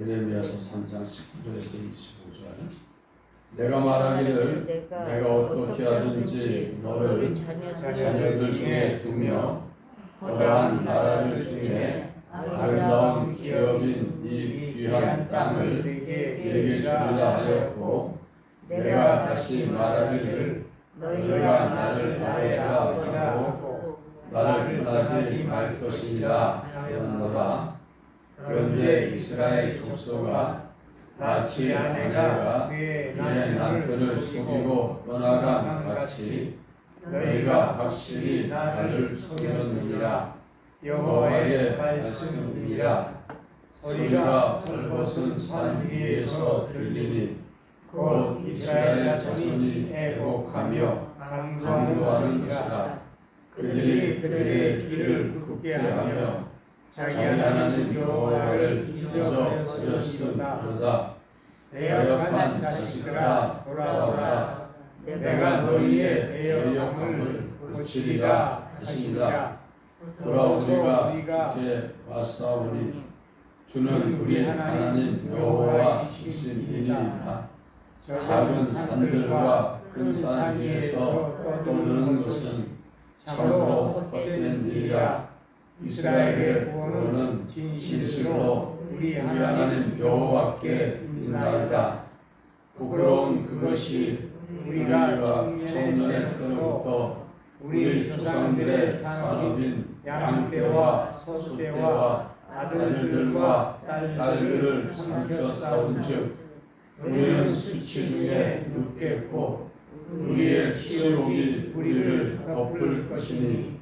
예레미야서 3장 19절에서 25절. 내가 말하기를 내가 어떻게 하든지 너를 자녀들 중에 두며 거대한 나라들 중에 아름다운 기업인 이 귀한 땅을 내게 주리라 하였고 내가 다시 말하기를 너희가 나를 아버지라 하고 나를 떠나지 말 것이니라 하였노라 그런데 이스라엘 족속아 마치 아내가 그의 남편을 속이고 떠나간 같이 너희가 확실히 나를 속였느니라. 여호와의 말씀이니라. 소리가 벌벗은 산 위에서 들리니 곧 이스라엘 자손이 애곡하며 강구하는 것이라. 그들이 그의 길을 굽게 하며 자기 하나님 여호와를 잊어버렸음이로다. 대역한 자식들아 돌아오라. 내가 너희의 대역함을 고치리라. 하시니라 돌아오리가 주께 왔사오니 주는 우리 하나님 여호와이시니이다. 작은 산들과 큰 산 위에서 떠드는 것은 참으로 헛된 일이라 이스라엘의 구원은 진실로 우리 하나님 여호와께 있나이다. 부끄러운 그것이 우리가 청년의 때로부터 우리 조상들의 산업인 양떼와 소떼와 아들들과 딸들을 삼켜 싸운즉 우리는 수치 중에 눕겠고 우리의 치욕이 우리를 덮을 것이니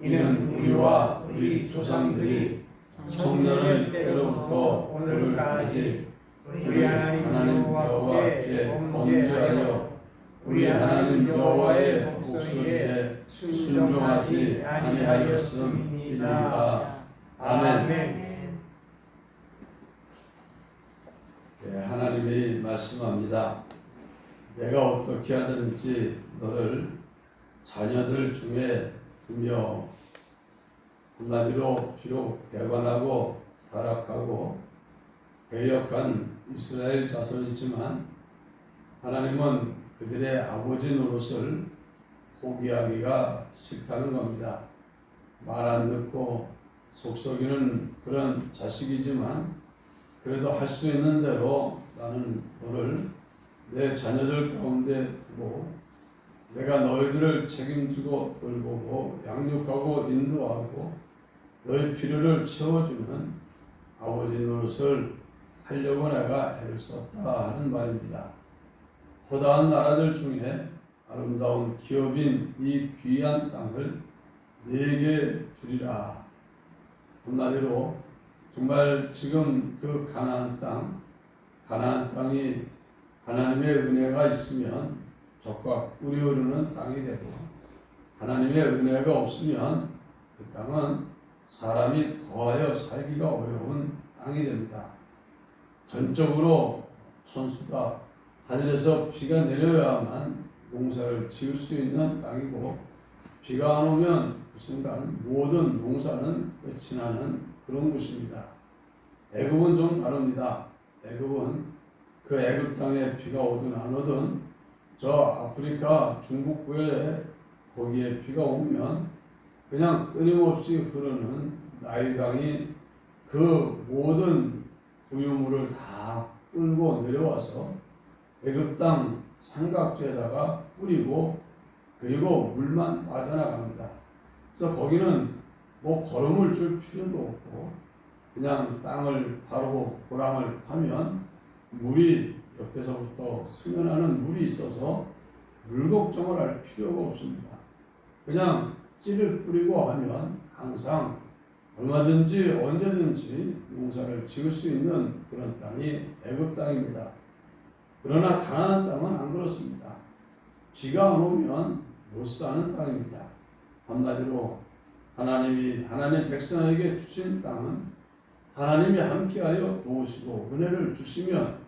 이는 우리와 우리 조상들이 청년의 때로부터 오늘까지 우리 하나님 여호와께 범죄하여 우리 하나님 여호와의 목소리에 순종하지 아니하였음이니이다. 아멘. 네, 하나님이 말씀합니다. 내가 어떻게 하든지 너를 자녀들 중에 두며 한마디로 비록 배반하고 타락하고 배역한 이스라엘 자손이지만 하나님은 그들의 아버지 노릇을 포기하기가 싫다는 겁니다. 말 안 듣고 속썩이는 그런 자식이지만 그래도 할 수 있는 대로 나는 너를 내 자녀들 가운데 두고 내가 너희들을 책임지고 돌보고 양육하고 인도하고 너희 필요를 채워주는 아버지 노릇을 하려고 내가 애를 썼다 하는 말입니다. 고다한 나라들 중에 아름다운 기업인 이 귀한 땅을 내게 주리라. 한마디로 정말 지금 그 가나안 땅, 가나안 땅이 하나님의 은혜가 있으면 적과 꿀이 흐르는 땅이 되고 하나님의 은혜가 없으면 그 땅은 사람이 거하여 살기가 어려운 땅이 됩니다. 전적으로 천수가 하늘에서 비가 내려야만 농사를 지을 수 있는 땅이고 비가 안 오면 그 순간 모든 농사는 끝이 나는 그런 곳입니다. 애굽은 좀 다릅니다. 애굽은 그 애굽 땅에 비가 오든 안 오든 저 아프리카 중북부에 거기에 비가 오면 그냥 끊임없이 흐르는 나일강이 그 모든 부유물을 다 끌고 내려와서 애굽 땅 삼각지에다가 뿌리고 그리고 물만 빠져나갑니다. 그래서 거기는 뭐 걸음을 줄 필요도 없고 그냥 땅을 바로 고랑을 파면 물이 옆에서부터 수면하는 물이 있어서 물 걱정을 할 필요가 없습니다. 그냥 씨를 뿌리고 하면 항상 얼마든지 언제든지 농사를 지을 수 있는 그런 땅이 애굽 땅입니다. 그러나 가나안 땅은 안 그렇습니다. 비가 안 오면 못 사는 땅입니다. 한마디로 하나님이 하나님 백성에게 주신 땅은 하나님이 함께하여 도우시고 은혜를 주시면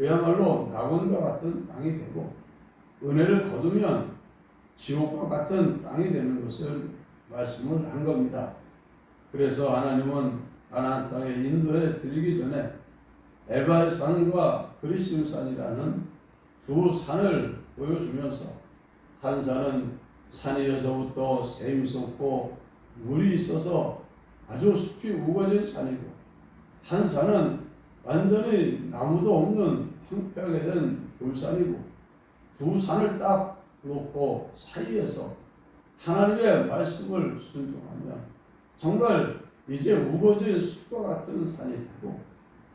그야말로 낙원과 같은 땅이 되고 은혜를 거두면 지옥과 같은 땅이 되는 것을 말씀을 한 겁니다. 그래서 하나님은 가나안 땅에 인도해 드리기 전에 에발산과 그리심산이라는 두 산을 보여주면서 한 산은 산이어서부터 샘솟고 물이 있어서 아주 숲이 우거진 산이고 한 산은 완전히 나무도 없는 된 돌산이고 두 산을 딱 놓고 사이에서 하나님의 말씀을 순종하면 정말 이제 우거진 숲과 같은 산이 되고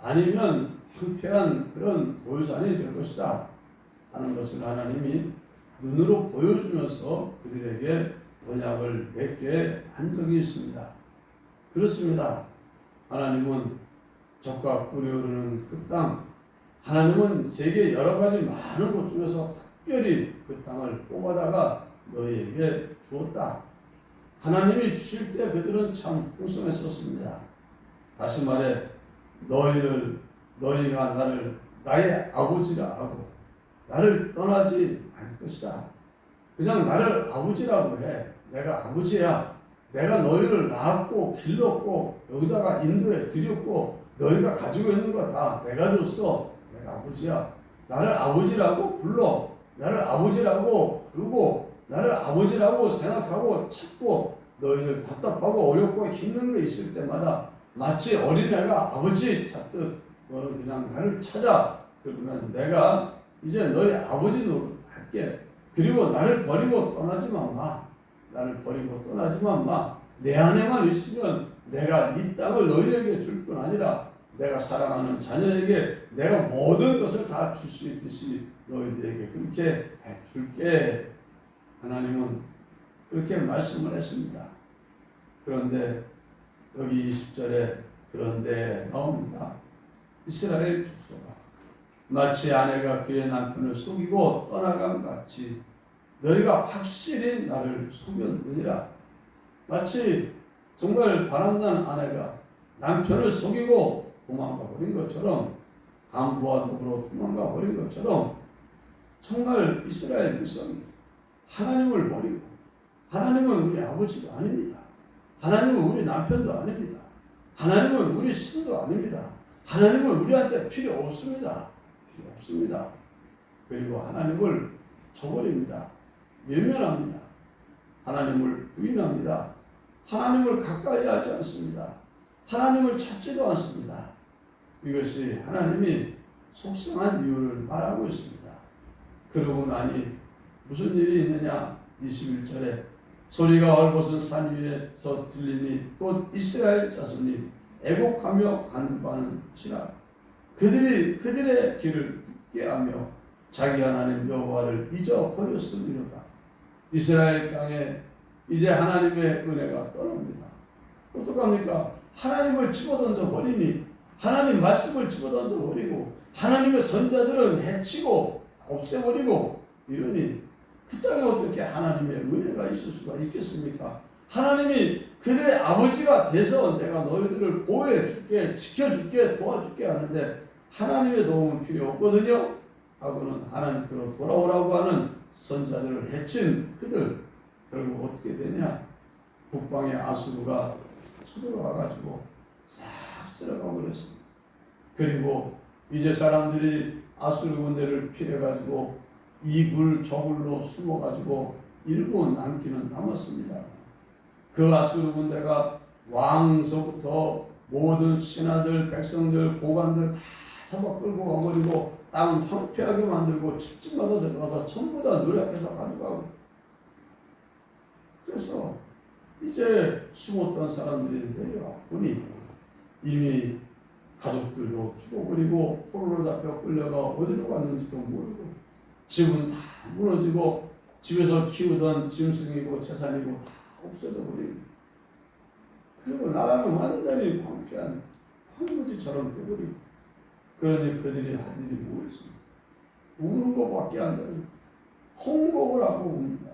아니면 황폐한 그런 돌산이 될 것이다 하는 것을 하나님이 눈으로 보여주면서 그들에게 언약을 맺게 한 적이 있습니다. 그렇습니다. 하나님은 적과 꿀이 흐르는 그 땅, 하나님은 세계 여러 가지 많은 곳 중에서 특별히 그 땅을 뽑아다가 너희에게 주었다. 하나님이 주실 때 그들은 참 풍성했었습니다. 다시 말해 너희를 너희가 나를 나의 아버지라 하고 나를 떠나지 않을 것이다. 그냥 나를 아버지라고 해. 내가 아버지야. 내가 너희를 낳았고 길렀고 여기다가 인도에 들였고 너희가 가지고 있는 거 다 내가 줬어. 아버지야. 나를 아버지라고 불러. 나를 아버지라고 부르고 나를 아버지라고 생각하고 찾고 너희들 답답하고 어렵고 힘든 거 있을 때마다 마치 어린애가 아버지 찾듯 너는 그냥 나를 찾아. 그러면 내가 이제 너희 아버지 노릇 할게. 그리고 나를 버리고 떠나지만 마. 나를 버리고 떠나지만 마. 내 안에만 있으면 내가 이 땅을 너희에게 줄 뿐 아니라 내가 사랑하는 자녀에게 내가 모든 것을 다 줄 수 있듯이 너희들에게 그렇게 해 줄게. 하나님은 그렇게 말씀을 했습니다. 그런데 여기 20절에 그런데 나옵니다. 이스라엘 족속아 마치 아내가 그의 남편을 속이고 떠나간 같이 너희가 확실히 나를 속였느니라. 마치 정말 바람난 아내가 남편을 속이고 도망가 버린 것처럼 함부와 더불어 도망가 버린 것처럼 정말 이스라엘 백성이 하나님을 버리고 하나님은 우리 아버지도 아닙니다. 하나님은 우리 남편도 아닙니다. 하나님은 우리 신도 아닙니다. 하나님은 우리한테 필요 없습니다. 필요 없습니다. 그리고 하나님을 저버립니다. 외면합니다. 하나님을 부인합니다. 하나님을 가까이 하지 않습니다. 하나님을 찾지도 않습니다. 이것이 하나님이 속상한 이유를 말하고 있습니다. 그러고 나니 무슨 일이 있느냐? 21절에 소리가 얼벗은 산 위에서 들리니 곧 이스라엘 자손이 애곡하며 간구하는지라 그들이 그들의 길을 굳게 하며 자기 하나님 여호와를 잊어버렸음이로다. 이스라엘 땅에 이제 하나님의 은혜가 떠납니다. 어떡합니까? 하나님을 집어던져 버리니 하나님 말씀을 집어던져 버리고 하나님의 선자들은 해치고 없애버리고 이러니 그 땅에 어떻게 하나님의 은혜가 있을 수가 있겠습니까? 하나님이 그들의 아버지가 돼서 내가 너희들을 보호해 줄게, 지켜줄게, 도와줄게 하는데 하나님의 도움은 필요 없거든요. 하고는 하나님께로 돌아오라고 하는 선자들을 해친 그들 결국 어떻게 되냐? 북방의 아수르가 쳐들어와 가지고 싹 쓸어가 버렸습니다. 그리고 이제 사람들이 아수르 군대를 피해 가지고 이굴 저굴로 숨어 가지고 일부 남기는 남았습니다. 그 아수르 군대가 왕서부터 모든 신하들, 백성들, 고관들 다 잡아 끌고 가버리고 땅 황폐하게 만들고 집집마다 들어가서 전부 다 노력해서 가져가고 그래서 이제 숨었던 사람들이 보니 이미 가족들도 죽어버리고 포로로 잡혀 끌려가 어디로 갔는지도 모르고 집은 다 무너지고 집에서 키우던 짐승이고 재산이고 다 없어져 버리고 그리고 나라는 완전히 황폐한 황무지처럼 돼버리고 그러니 그들이 할 일이 뭐였습니까? 우는 것밖에 안 되는 홍복을 하고 웁니다.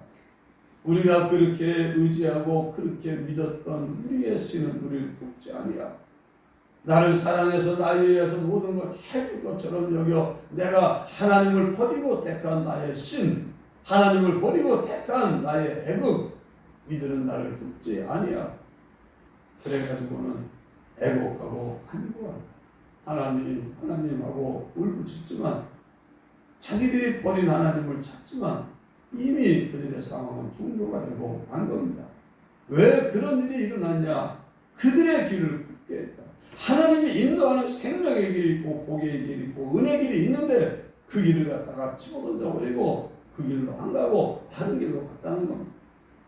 우리가 그렇게 의지하고 그렇게 믿었던 우리의 신은 우리를 돕지 아니야. 나를 사랑해서 나에 의해서 모든 걸 해줄 것처럼 여겨 내가 하나님을 버리고 택한 나의 신, 하나님을 버리고 택한 나의 애국, 이들은 나를 돕지 아니야. 그래가지고는 애곡하고 간구한다. 하나님, 하나님하고 울부짖지만 자기들이 버린 하나님을 찾지만 이미 그들의 상황은 종료가 되고 만 겁니다. 왜 그런 일이 일어났냐? 그들의 길을 굳게 했다. 하나님이 인도하는 생명의 길이 있고 복의 길이 있고 은혜 길이 있는데 그 길을 갖다가 집어던져 버리고 그 길로 안 가고 다른 길로 갔다는 겁니다.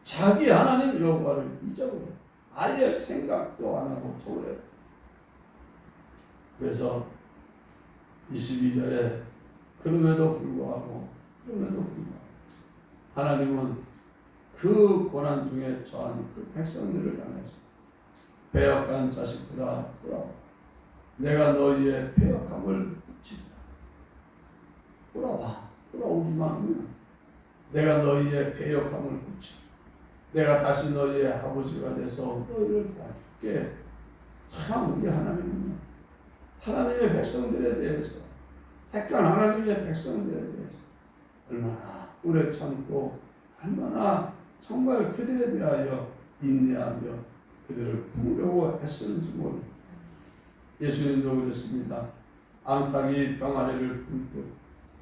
자기 하나님 여호와를 잊어버려. 아예 생각도 안 하고 저버려. 그래서 22절에 그럼에도 불구하고 그럼에도 불구하고 하나님은 그 고난 중에 처한 그 백성들을 향해서 배역한 자식들아 돌아와 내가 너희의 배역함을 붙인다 돌아와 돌아오기만 하면 내가 너희의 배역함을 붙인다 내가 다시 너희의 아버지가 돼서 너희를 도와줄게. 참 우리 하나님은 하나님의 백성들에 대해서 택한 하나님의 백성들에 대해서 얼마나 오래 참고 얼마나 정말 그들에 대하여 인내하며 그들을 품으려고 애쓰는지 모릅니다. 예수님도 그랬습니다. 암탉이 병아리를 품듯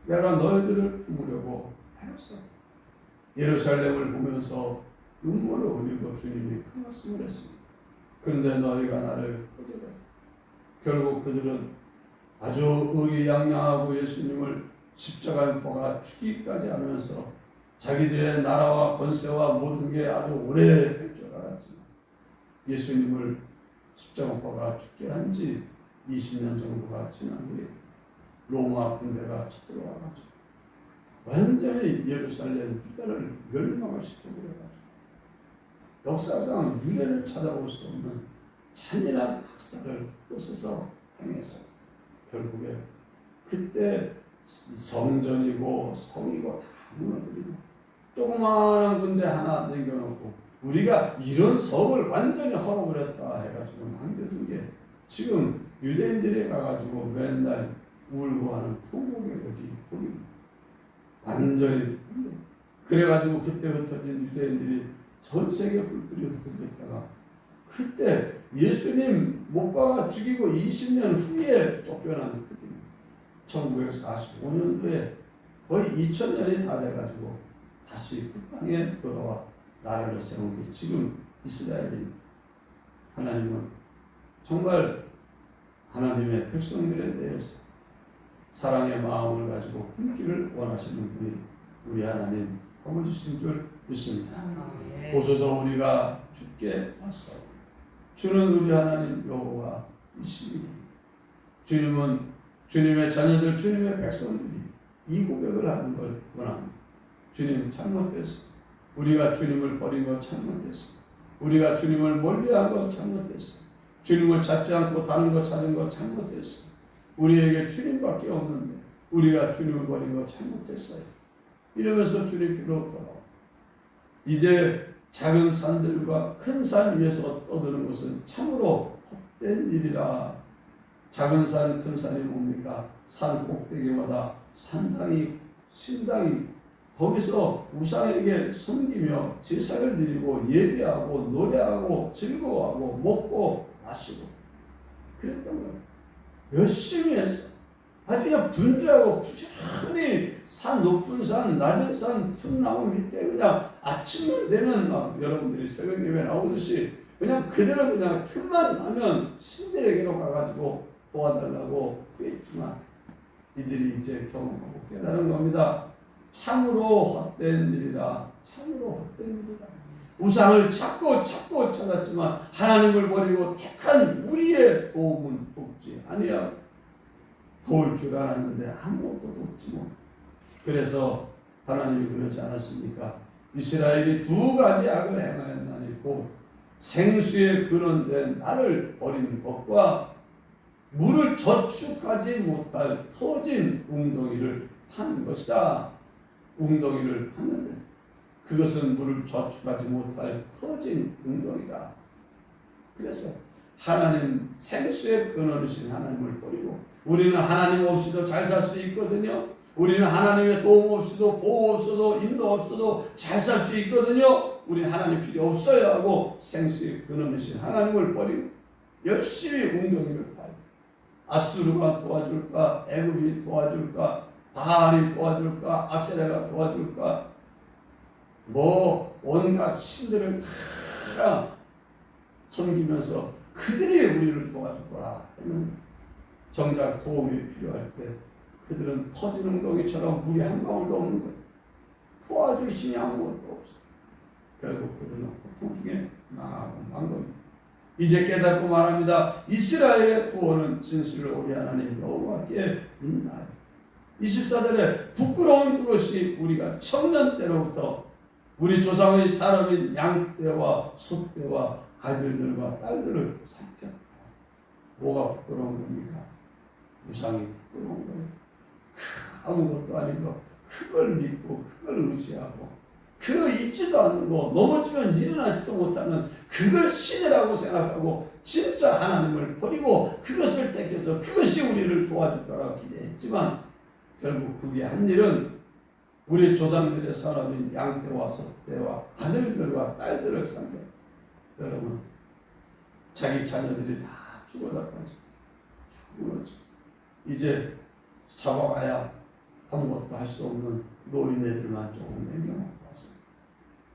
내가 너희들을 품으려고 하였어. 예루살렘을 보면서 눈물을 흘리고 주님이 큰 말씀을 했습니다. 근데 너희가 나를 거절해. 결국 그들은 아주 의기양양하고 예수님을 십자가에 못 죽이기까지 하면서 자기들의 나라와 권세와 모든 게 아주 오래 될줄 알았지만 예수님을 십자가 못 박아 죽게 한 지 20년 정도가 지난 후에 로마 군대가 쳐들어와가지고 완전히 예루살렘 유다를 멸망을 시켜버려가지고 역사상 유래를 찾아볼 수 없는 잔인한 학살을 또 행해서 결국에 그때 성전이고 성이고 다 무너뜨리고 조그마한 군대 하나 남겨놓고 우리가 이런 성을 완전히 헐어버렸다 해가지고 남겨둔 게 지금 유대인들이 가가지고 맨날 울고 하는 통곡의 여기 보입니다. 완전히 그래가지고 그때 흩어진 유대인들이 전 세계 불들이 흩어졌다가 그때 예수님 못 박아 죽이고 20년 후에 쫓겨난 그때 1945년도에 거의 2000년이 다 돼가지고 다시 그 땅에 돌아와 나라를 세운 게 지금 이스라엘입니다. 하나님은 정말 하나님의 백성들에 대해서 사랑의 마음을 가지고 품기를 원하시는 분이 우리 하나님 아버지신 줄 믿습니다. 보소서 우리가 죽게 왔어. 주는 우리 하나님 여호와 이십니다. 주님은 주님의 자녀들, 주님의 백성들이 이 고백을 하는 걸 원합니다. 주님 잘못했어. 우리가 주님을 버린 거 잘못했어. 우리가 주님을 멀리한 거 잘못했어. 주님을 찾지 않고 다른 거 찾은 거 잘못했어. 우리에게 주님밖에 없는데 우리가 주님을 버린 거 잘못했어요. 이러면서 주님께로 돌아와. 이제 작은 산들과 큰 산 위에서 떠드는 것은 참으로 헛된 일이라. 작은 산, 큰 산이 뭡니까? 산 꼭대기마다 산당이, 신당이 거기서 우상에게 섬기며 제사를 드리고 예배하고 노래하고 즐거워하고 먹고 마시고 그랬던 거예요. 열심히 했어. 아주 그냥 분주하고 부지런히 산 높은 산, 낮은 산, 풋나무 밑에 그냥 아침만 되면 막 여러분들이 새벽 예배 나오듯이 그냥 그대로 그냥 틈만 나면 신들에게로 가가지고 도와달라고 구했지만 이들이 이제 경험하고 깨달은 겁니다. 참으로 헛된 일이라. 참으로 헛된 일이라. 우상을 찾고 찾고 찾았지만 하나님을 버리고 택한 우리의 도움은 돕지 아니야 도울 줄 알았는데 아무것도 돕지 못 그래서 하나님이 그러지 않았습니까? 이스라엘이 두 가지 악을 행하였나니 곧 생수에 근원된 나를 버린 것과 물을 저축하지 못할 터진 웅덩이를 한 것이다. 웅덩이를 하는데 그것은 물을 저축하지 못할 터진 웅덩이다. 그래서 하나님 생수의 근원이신 하나님을 버리고 우리는 하나님 없이도 잘 살 수 있거든요. 우리는 하나님의 도움 없이도 보호 없어도 인도 없어도 잘 살 수 있거든요. 우리는 하나님 필요 없어야 하고 생수의 근원이신 하나님을 버리고 열심히 웅덩이를 파요. 아수르가 도와줄까? 애굽이 도와줄까? 바알이 도와줄까? 아세라가 도와줄까? 뭐 온갖 신들을 다 섬기면서 그들이 우리를 도와줄 거라 정작 도움이 필요할 때 그들은 터지는 거기처럼 물이 한 방울도 없는 거예요. 도와줄 신이 아무것도 없어. 결국 그들은 고통 중에 망하고 만 겁니다. 이제 깨닫고 말합니다. 이스라엘의 구원은 진실로 우리 하나님 여호와께 있나요? 24절에 부끄러운 그것이 우리가 청년 때로부터 우리 조상의 사람인 양 떼와 소 떼와 아들들과 딸들을 삼켰다. 뭐가 부끄러운 겁니까? 우상이 부끄러운 거예요. 그 아무것도 아닌 거 그걸 믿고 그걸 의지하고 그 있지도 않는 거 넘어지면 일어나지도 못하는 그걸 신이라고 생각하고 진짜 하나님을 버리고 그것을 떼껴서 그것이 우리를 도와줄 거라고 기대했지만 결국 그게 한 일은 우리 조상들의 사람인 양떼와 소떼와 아들들과 딸들을 삼겨 여러분 자기 자녀들이 다 죽어나가지. 무너져 이제 잡아가야 아무것도 할 수 없는 노인네들만 조금 남겨놓고 왔어요.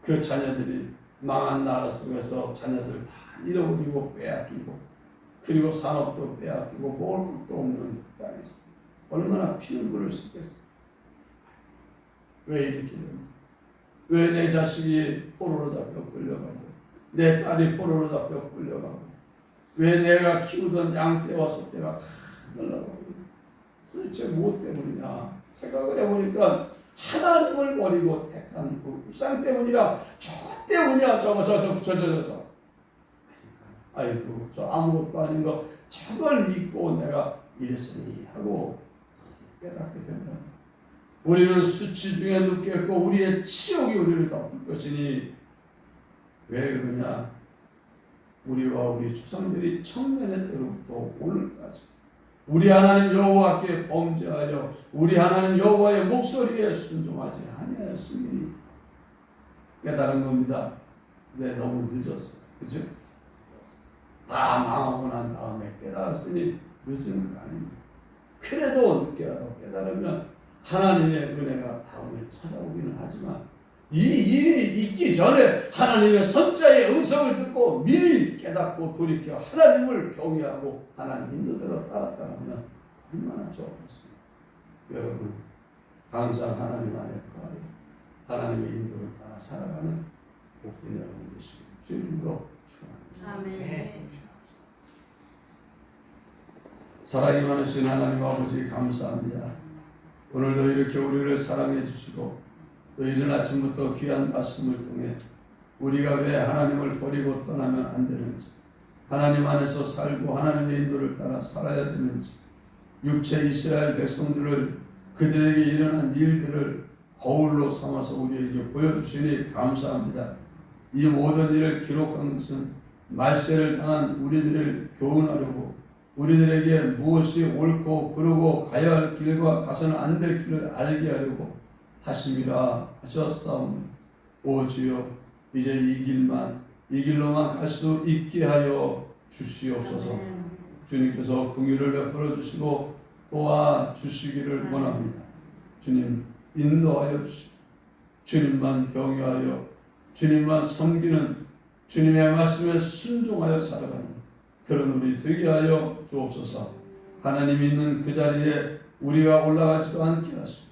그 자녀들이 망한 나라 속에서 자녀들 다 잃어버리고 빼앗기고 그리고 산업도 빼앗기고 먹을 것도 없는 땅에서 얼마나 피눈물을 쏟겠어. 왜 이렇게 됩니까? 왜내 자식이 포로로 잡혀 끌려가고 내 딸이 포로로 잡혀 끌려가고 왜 내가 키우던 양떼와 소떼가 다 날라가고 도대체 무엇 때문이냐? 생각을 해보니까 하나님을 버리고 택한 그 우상 때문이라 저 때문이야. 저거 저저 저 저 저저 아이고 저 아무것도 아닌 거 저걸 믿고 내가 이랬으니 하고 깨닫게 된다. 우리는 수치 중에 눕겠고 우리의 치욕이 우리를 덮을 것이니 왜 그러냐? 우리와 우리 조상들이 청년의 때로부터 오늘까지 우리 하나님 여호와께 범죄하여 우리 하나님 여호와의 목소리에 순종하지 아니하였으니 깨달은 겁니다. 네, 너무 늦었어. 그죠? 다 망하고 난 다음에 깨달았으니 늦은 건 아닙니다. 그래도 늦게라도 깨달으면 하나님의 은혜가 다음에 찾아오기는 하지만 이 일이 있기 전에 하나님의 선자의 음성을 듣고 미리 깨닫고 돌이켜 하나님을 경외하고 하나님 인도대로 따랐다면 얼마나 좋겠습니까? 여러분 항상 하나님 안에 거하여 하나님의 인도를 따라 살아가는 복된 여러분 되시길 주님으로 축원합니다. 아멘. 사랑이 많으신 하나님 아버지 감사합니다. 오늘도 이렇게 우리를 사랑해 주시고 또 이른 아침부터 귀한 말씀을 통해 우리가 왜 하나님을 버리고 떠나면 안 되는지 하나님 안에서 살고 하나님의 인도를 따라 살아야 되는지 육체 이스라엘 백성들을 그들에게 일어난 일들을 거울로 삼아서 우리에게 보여주시니 감사합니다. 이 모든 일을 기록한 것은 말세를 당한 우리들을 교훈하려고 우리들에게 무엇이 옳고 그르고 가야 할 길과 가서는 안 될 길을 알게 하려고 하심이라 하셨사오니 오 주여 이제 이 길만 이 길로만 갈 수 있게 하여 주시옵소서. 주님께서 긍휼을 베풀어 주시고 도와 주시기를 원합니다. 주님 인도하여 주시고 주님만 경외하여 주님만 섬기는 주님의 말씀에 순종하여 살아가는 그런 우리 되게 하여 주옵소서. 하나님 있는 그 자리에 우리가 올라가지도 않게 하시고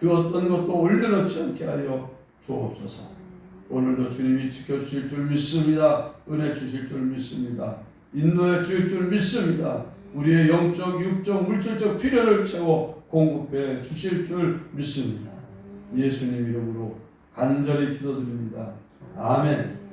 그 어떤 것도 올려놓지 않게 하여 주옵소서. 오늘도 주님이 지켜주실 줄 믿습니다. 은혜 주실 줄 믿습니다. 인도해 주실 줄 믿습니다. 우리의 영적, 육적, 물질적 필요를 채워 공급해 주실 줄 믿습니다. 예수님 이름으로 간절히 기도드립니다. 아멘.